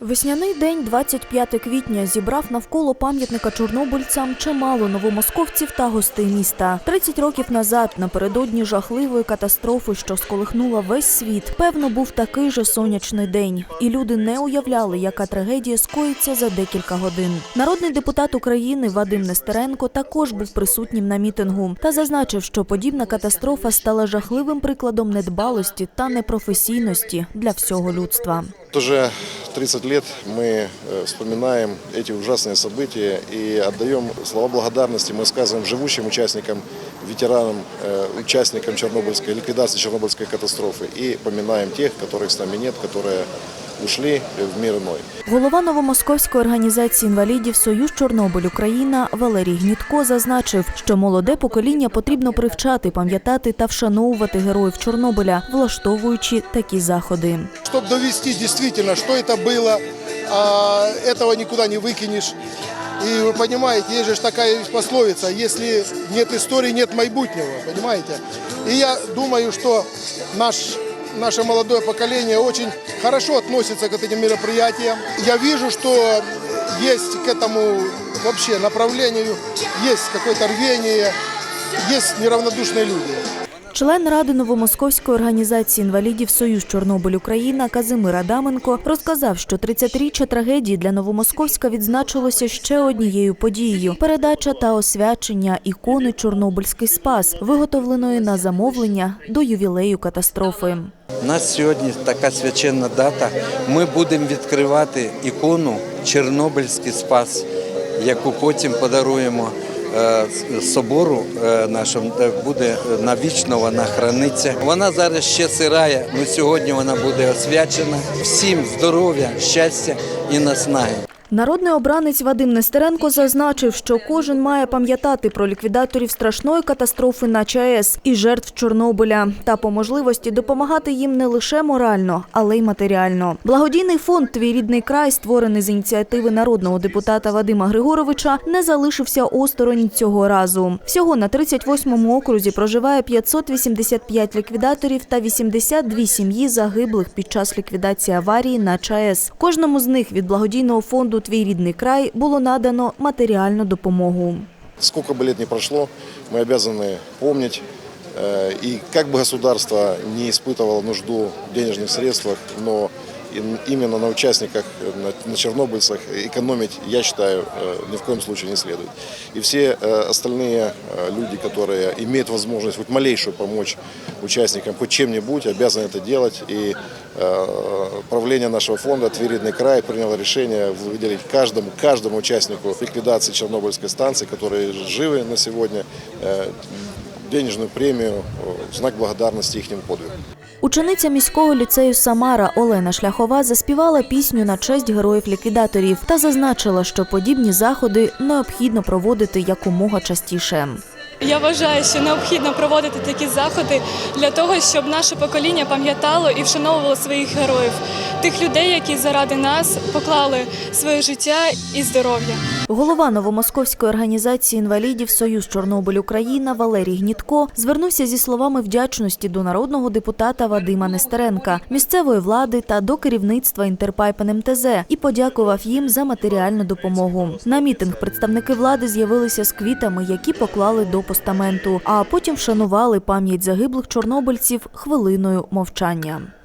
Весняний день, 25 квітня, зібрав навколо пам'ятника чорнобильцям чимало новомосковців та гостей міста. 30 років назад, напередодні жахливої катастрофи, що сколихнула весь світ, певно, був такий же сонячний день, і люди не уявляли, яка трагедія скоїться за декілька годин. Народний депутат України Вадим Нестеренко також був присутнім на мітингу та зазначив, що подібна катастрофа стала жахливим прикладом недбалості та непрофесійності для всього людства. Вот Уже 30 лет мы э, вспоминаем эти ужасные события и отдаем слова благодарности, мы сказываем живущим участникам, ветеранам, э, участникам Чернобыльской, ликвидации Чернобыльской катастрофы и поминаем тех, которых с нами нет, которые ушли в мир иной. Голова новомосковської організації інвалідів Союз Чорнобиль Україна Валерій Гнітко зазначив, що молоде покоління потрібно привчати, пам'ятати та вшановувати героїв Чорнобиля, влаштовуючи такі заходи. чтобы довести действительно, что это было, а этого никуда не выкинешь. И вы понимаете, есть же ж такая пословица, если нет истории, нет майбутнего, понимаете? И я думаю, что наш, наше молодое поколение очень хорошо относится к этим мероприятиям. Я вижу, что есть к этому вообще направлению, есть какое-то рвение, есть неравнодушные люди. Член ради новомосковської організації інвалідів Союз Чорнобиль Україна Казимир Адаменко розказав, що 30-річчя трагедії для Новомосковська відзначилося ще однією подією передача та освячення ікони Чорнобильський спас, виготовленої на замовлення до ювілею катастрофи. У нас сьогодні така священна дата. Ми будемо відкривати ікону Чорнобильський спас, яку потім подаруємо собору е, нашому, де буде навічно вона храниться. Вона зараз ще сирає, але сьогодні вона буде освячена. Всім здоров'я, щастя і наснаги. Народний обранець Вадим Нестеренко зазначив, що кожен має пам'ятати про ліквідаторів страшної катастрофи на ЧАЕС і жертв Чорнобиля та по можливості допомагати їм не лише морально, але й матеріально. Благодійний фонд Твій рідний край, створений з ініціативи народного депутата Вадима Григоровича, не залишився осторонь цього разу. Всього на 38-му окрузі проживає 585 ліквідаторів та 82 сім'ї загиблих під час ліквідації аварії на ЧАЕС. Кожному з них від благодійного фонду Твій рідний край було надано матеріальну допомогу. Сколько бы лет ни прошло, мы обязаны помнить, э, и как бы государство не испытывало нужду в денежных средствах, но именно на участниках, на, чернобыльцах экономить, я считаю, э, ни в коем случае не следует. И все э, остальные э, люди, которые имеют возможность хоть малейшую помочь участникам хоть чем-нибудь, обязаны это делать. И правление нашего фонда «Тверидный край» приняло решение выделить каждому, каждому участнику ликвидации Чернобыльской станции, которые живы на сегодня, денежную премию знак благодарности их подвигу. Учениця міського ліцею Самара Олена Шляхова заспівала пісню на честь героїв-ліквідаторів та зазначила, що подібні заходи необхідно проводити якомога частіше. Я вважаю, що необхідно проводити такі заходи для того, щоб наше покоління пам'ятало і вшановувало своїх героїв, тих людей, які заради нас поклали своє життя і здоров'я. Голова новомосковської організації інвалідів Союз Чорнобиль Україна Валерій Гнітко звернувся зі словами вдячності до народного депутата Вадима Нестеренка, місцевої влади та до керівництва Інтерпайп НМТЗ і подякував їм за матеріальну допомогу. На мітинг представники влади з'явилися з квітами, які поклали до постаменту, а потім вшанували пам'ять загиблих чорнобильців хвилиною мовчання.